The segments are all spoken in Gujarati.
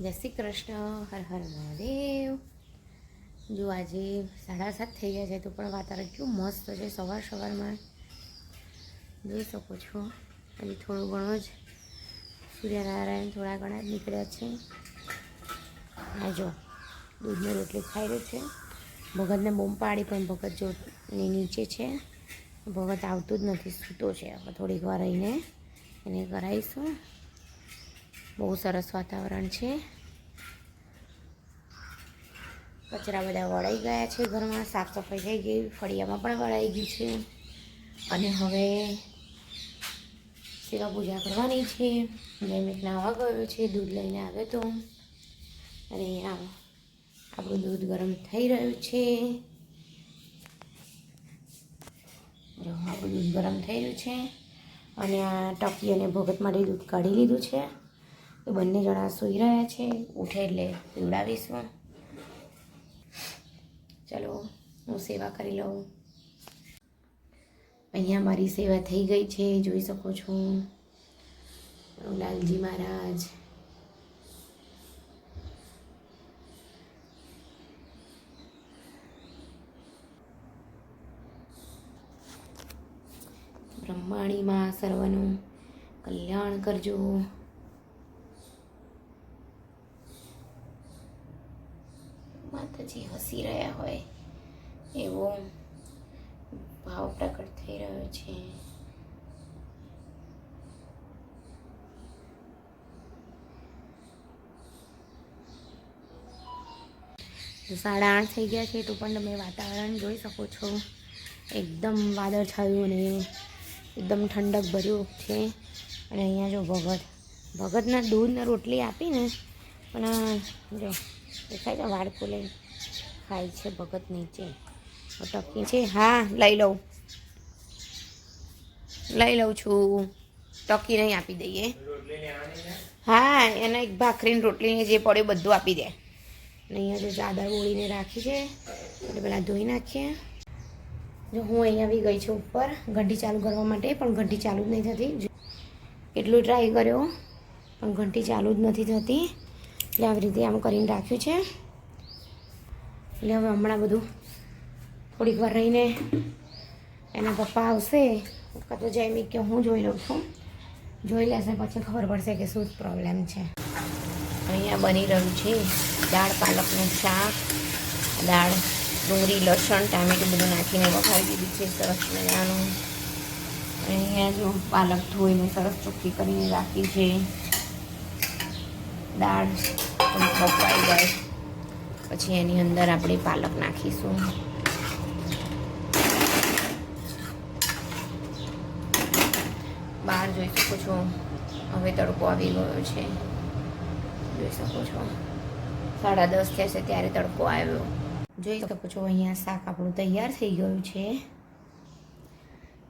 જય શ્રી કૃષ્ણ, હર હર મહાદેવ. જો આજે સાડા સાત થઈ ગયા છે તો પણ વાતાવરણ કેવું મસ્ત છે સવાર સવારમાં. જોઈ શકો છો, હજી થોડું ઘણું જ સૂર્યનારાયણ થોડા ઘણા જ નીકળ્યા છે. આ જો, દૂધની રોટલી ખાઈ રહ્યો છે. ભગતને બૂમ પાડી પણ ભગત જો નીચે છે. ભગત આવતું જ નથી, સૂતો છે. થોડીક વાર રહીને એને કરાવીશું. બહુ સરસ વાતાવરણ છે. કચરા બધા વળાઈ ગયા છે ઘરમાં સાફ સફાઈ થઈ ગઈ, ફળિયામાં પણ વળાઈ ગઈ છે. અને હવે શિવા પૂજા કરવાની છે. જયમિત નાવા ગયો છે, દૂધ લઈને આવ્યો તો. અને આપણું દૂધ ગરમ થઈ રહ્યું છે. જો, આપણું દૂધ ગરમ થઈ રહ્યું છે. અને આ ટકી અને ભગત માટે દૂધ કાઢી લીધું છે. તો બંને જણા સૂઈ રહ્યા છે. ઉઠે એટલે પીવડાવીશું ચલો, હું સેવા કરી લઉં. અહીંયા મારી સેવા થઈ ગઈ છે, જોઈ શકો છો. લાલજી મહારાજ. બ્રહ્માણીમાં સર્વનું કલ્યાણ કરજો. માતાજી હસી રહ્યા હોય, એવો ભાવ પ્રગટ થઈ રહ્યો છે. સાડા આઠ થઈ ગયા છે, તો પણ તમે વાતાવરણ જોઈ શકો છો. એકદમ વાદળ છાયું અને એકદમ ઠંડક ભર્યું છે. અને અહીંયા જો ભગત, ભગતના દૂધને રોટલી આપીને પણ જો, દેખાય છે વાળ લઈને. ખાય છે ભગત નીચે. ટકી છે. હા, લઈ લઉં. લઈ લઉં છું. ટકી નહીં આપી દઈએ. હા, એને એક ભાખરીને રોટલીને જે પડ્યું બધું આપી દે. અને અહીંયા જો ચાદર ઓળીને રાખી છે, એટલે પહેલાં ધોઈ નાખીએ. જો, હું અહીંયા આવી ગઈ છું ઉપર. ઘંટી ચાલુ કરવા માટે, પણ ઘંટી ચાલુ જ નહીં થતી. એટલું ટ્રાય કર્યો, પણ ઘંટી ચાલુ જ નથી થતી. એટલે આવી રીતે આમ કરીને રાખ્યું છે. એટલે હવે હમણાં બધું થોડીક વાર રહીને એના પપ્પા આવશે. કાં તો જયમી કે હું જોઈ લઉં છું. જોઈ લેશે, પછી ખબર પડશે કે શું પ્રોબ્લેમ છે. અહીંયા બની રહ્યું છે દાળ, પાલકનું શાક, દાળ, ડુંગળી, લસણ, ટામેટું બધું નાખીને વઘારી દીધી છે સરસ મજાનું. અહીંયા જો પાલક ધોઈને સરસ ચોખ્ખી કરીને રાખી છે. દાળ બફાઈ જાય. પછી એની અંદર આપણે પાલક નાખીશું. બહાર જોઈ શકો છો. હવે તડકો આવી ગયો છે. જોઈ શકો છો. સાડા દસ થયા છે ત્યારે તડકો આવ્યો. જોઈ શકો છો, અહીંયા શાક આપણું તૈયાર થઈ ગયું છે.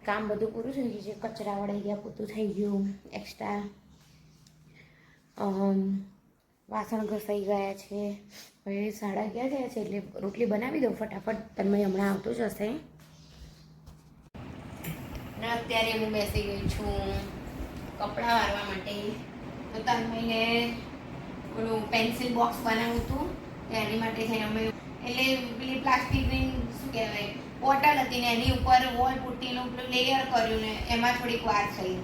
કામ બધું પૂરું થઈ ગયું છે. કચરા વળાઈ ગયા, પૂરું થઈ ગયું. એક્સ્ટ્રા વાસણ ઘસાઈ ગયા છે. હવે સાડા ગયા થયા છે એટલે રોટલી બનાવી દઉં ફટાફટ. તમે હમણાં આવતું જ હશે. અત્યારે હું બેસી ગઈ છું કપડાં વારવા માટે. તો તન્મયને ઓલું પેન્સિલ બોક્સ બનાવ્યું હતું. એની માટે થઈને અમે એટલે પેલી પ્લાસ્ટિકની શું કહેવાય? બોટલ હતી ને એની ઉપર વોલ પુટ્ટીનું લેયર કર્યું ને એમાં થોડીક વાર થઈ.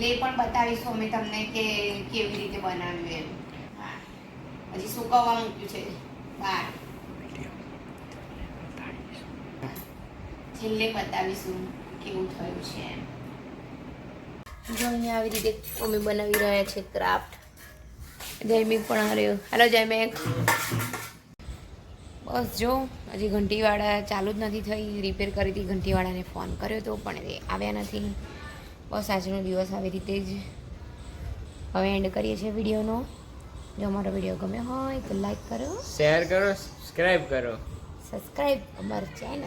એટલે એ પણ બતાવીશું અમે તમને કે કેવી રીતે બનાવ્યું એમ. હા. હજી સુકવવા મૂક્યું છે. બહાર છેલ્લે બતાવીશું કેવું થયું છે એમ. જો અહીંયા આવી રીતે અમે બનાવી રહ્યા છે ક્રાફ્ટ. જયમી પણ હાર્યો હાલો જયમિક બસ જો, હજી ઘંટીવાળા ચાલુ જ નથી થઈ. રિપેર કરી હતી. ઘંટીવાળાને ફોન કર્યો હતો પણ એ આવ્યા નથી. બસ આજનો દિવસ આવી રીતે જ હવે એન્ડ કરીએ છીએ વિડીયોનો. જો અમારો વીડિયો ગમે હોય તો લાઈક કરો. શેર કરો સબસ્ક્રાઈબ કરો. સબસ્ક્રાઈબ અમારી ચેનલ